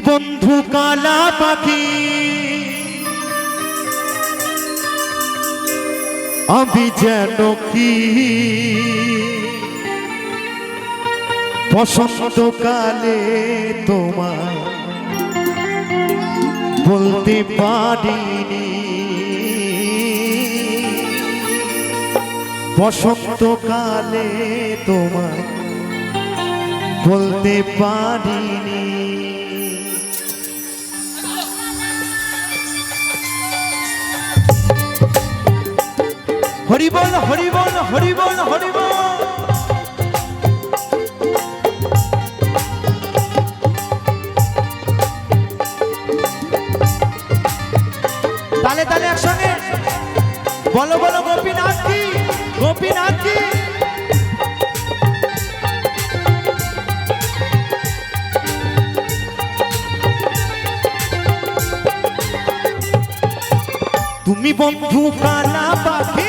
বন্ধু কালা পাখি। আমি যেন কি? বসন্তকালে তোমায় বলতে পারিনি। বসন্তকালে তোমার বলতে পারিনি। হরিবল হরিবল হরিবল হরিবল। তালে তালে একসঙ্গে। বলো বলো, গোপীনাথ কি? গোপীনাথ কি? তুমি বন্ধু কালা পাখি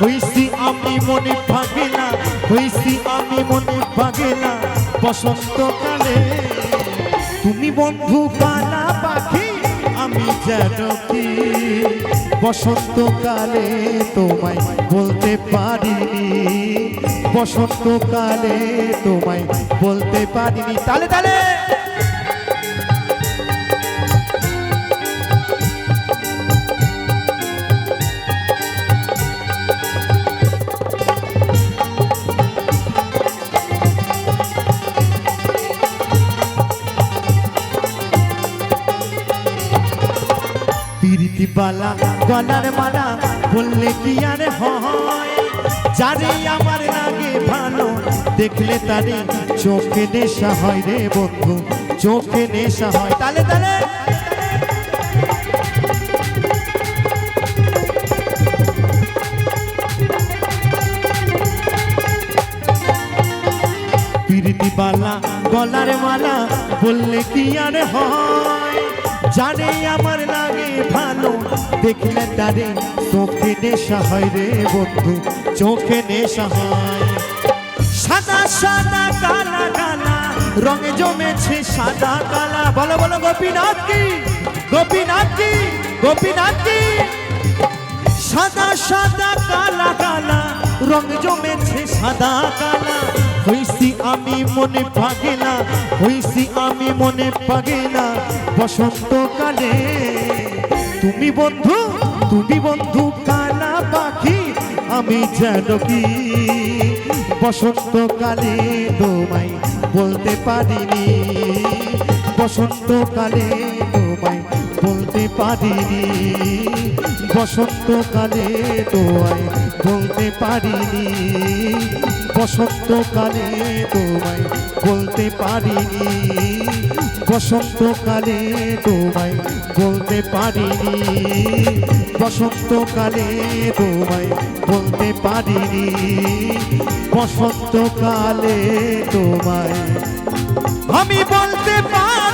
হইছি আমি মনে ভাগে না হইছি আমি মনে ভাগে না বসন্তকালে তুমি বন্ধু কালা পাখি, আমি যেন তোমায় বলতে পারিনি, বসন্তকালে তোমায় বলতে পারিনি। তালে তালে! পিরিতি বালা গলার মালা বললে কি আর হয়? আমার লাগে ভালো, দেখলে তারে চোখে নেশা হয় রে বন্ধু, চোখে নেশা হয়। তালে তালে। পিরিতি বালা গলার মালা বললে কি আর হয়? জানে আমার লাগে ভালো। দেখলে তারে চোখে নেশা হয় রে বন্ধু, চোখে নেশা হয়। সাদা সাদা কালা কালা, রঙে জমেছে সাদা কালা। বলো বলো, গোপীনাথ কি? গোপীনাথ কি? গোপীনাথ কি? সাদা সাদা কালা কালা রং জমেছে সাদা কালা। হইছি আমি মনে পাগেলা, হইছি আমি মনে পাগেলা। বসন্তকালে তুমি বন্ধু তুমি বন্ধু কালা পাখি, আমি যেন কি? বসন্তকালে তোমায় বলতে পারিনি। বসন্তকালে তোমায় বলতে পারিনি। বসন্তকালে তোমায় বলতে পারিনি। বসন্তকালে তোমায় বলতে পারিনি। বসন্তকালে তোমায় বলতে পারিনি। বসন্তকালে তোমায় বলতে পারিনি। বসন্তকালে তোমায় আমি বলতে পারি